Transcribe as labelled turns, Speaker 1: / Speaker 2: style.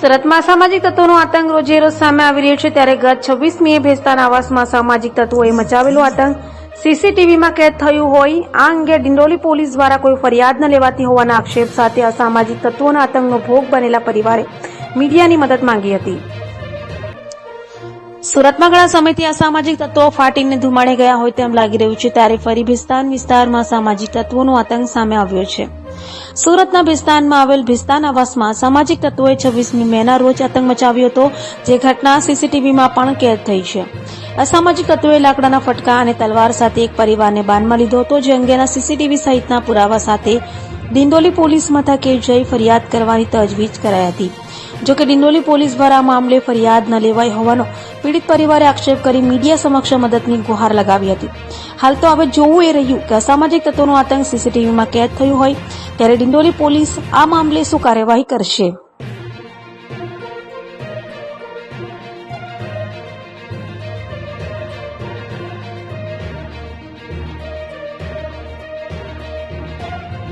Speaker 1: સુરતમાં સામાજિક તત્વોનો આતંક રોજે રોજ સામે આવી રહ્યો છે. ત્યારે ગત છવ્વીસમીએ ભેસ્તાન આવાસમાં સામાજિક તત્વોએ મચાવેલો આતંક. સીસીટીવીમાં કેદ થયું હોય, આ અંગે ડિંડોલી પોલીસ દ્વારા કોઈ ફરિયાદ ન લેવાતી હોવાના આક્ષેપ સાથે અસામાજિક તત્વોના આતંકનો ભોગ બનેલા પરિવારે મીડિયાની મદદ માંગી હતી. સુરતમાં ઘણા સમયથી અસામાજિક તત્વો ફાટીને ધુમાડે ગયા હોય તેમ લાગી રહ્યું છે ત્યારે ફરી ભિસ્તાન વિસ્તારમાં સામાજિક તત્વોનો આતંક સામે આવ્યો છે. સુરતના ભિસ્તાનમાં આવેલ ભિસ્તાન આવાસમાં સામાજિક તત્વોએ છવ્વીસમી મેના રોજ આતંક મચાવ્યો હતો, જે ઘટના સીસીટીવીમાં પણ કેદ થઈ છે. અસામાજિક તત્વોએ લાકડાના ફટકા અને તલવાર સાથે એક પરિવારને બાનમાં લીધો હતો, જે અંગેના સીસીટીવી સહિતના પુરાવા સાથે ડિંડોલી પોલીસ મથકે જઈ ફરિયાદ કરવાની તજવીજ કરાઈ હતી. જોકે ડિંડોલી પોલીસ દ્વારા આ મામલે ફરિયાદ ન લેવાઈ હોવાનો પીડિત પરિવારે આક્ષેપ કરી મીડિયા સમક્ષ મદદની ગુહાર લગાવી હતી. હાલ તો હવે જોવું એ રહ્યું કે અસામાજિક તત્વોનો આતંક સીસીટીવીમાં કેદ થયું હોય, ત્યારે ડિંડોલી પોલીસ આ મામલે શું કાર્યવાહી કરશે?